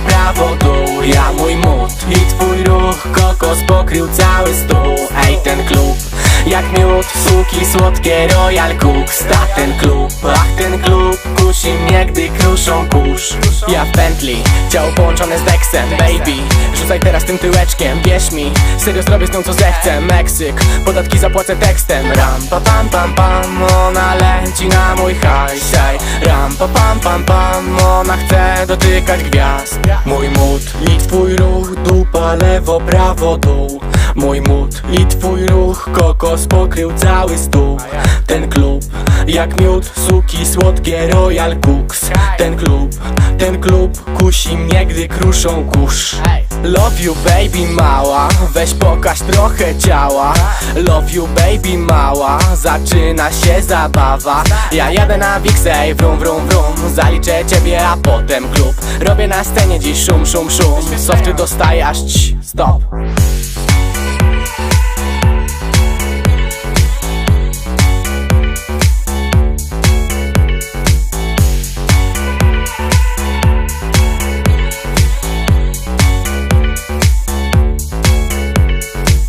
prawo, dół. Ja mój mód i twój ruch, kokos pokrył cały stół. Ej, ten klub jak miód, suki słodkie Royal Cooks Ta ten klub, ach ten klub Kusi mnie, gdy kruszą kurz. Ja w Bentley, ciało połączone z Dexem Baby, rzucaj teraz tym tyłeczkiem Wierz mi, serio zrobię z nią co zechcę. Meksyk, podatki zapłacę tekstem. Ram pa pam pam pam, ona leci na mój hajs Ram pa pam pam pam, ona chce dotykać gwiazd. Mój mód i twój ruch, dupa lewo, prawo, dół. Mój mód i twój ruch, kokos pokrył cały stół. Ten klub, jak miód, suki słodkie Royal Cooks. Ten klub, ten klub kusi mnie, gdy kruszą kurz. Love you baby mała, weź pokaż trochę ciała. Love you baby mała, zaczyna się zabawa. Ja jadę na Wixej, wrum wrum wrum Zaliczę ciebie, a potem klub. Robię na scenie dziś szum, szum, szum. Softy dostaję aż ci, stop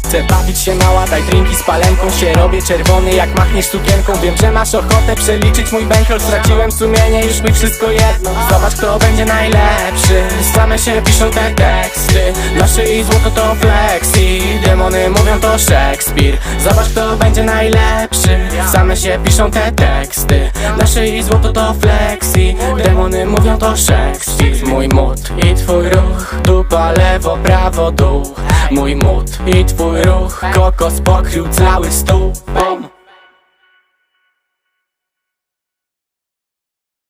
Chcę bawić się mała, daj drinki z palenką się Robię czerwony jak machniesz sukienką. Wiem, że masz ochotę przeliczyć mój bankroll. Straciłem sumienie, już mi wszystko jedno. Zobacz kto będzie najlepszy. Same się piszą te teksty. Na szyi złoto to flexi Demony mówią to Szekspir. Zobacz kto będzie najlepszy Same się piszą te teksty. Na szyi złoto to flexi. Demony mówią to Szekspir Mój mód i twój ruch. Dupa lewo, prawo, dół. Mój mód i twój ruch. Kokos pokrył cały stół.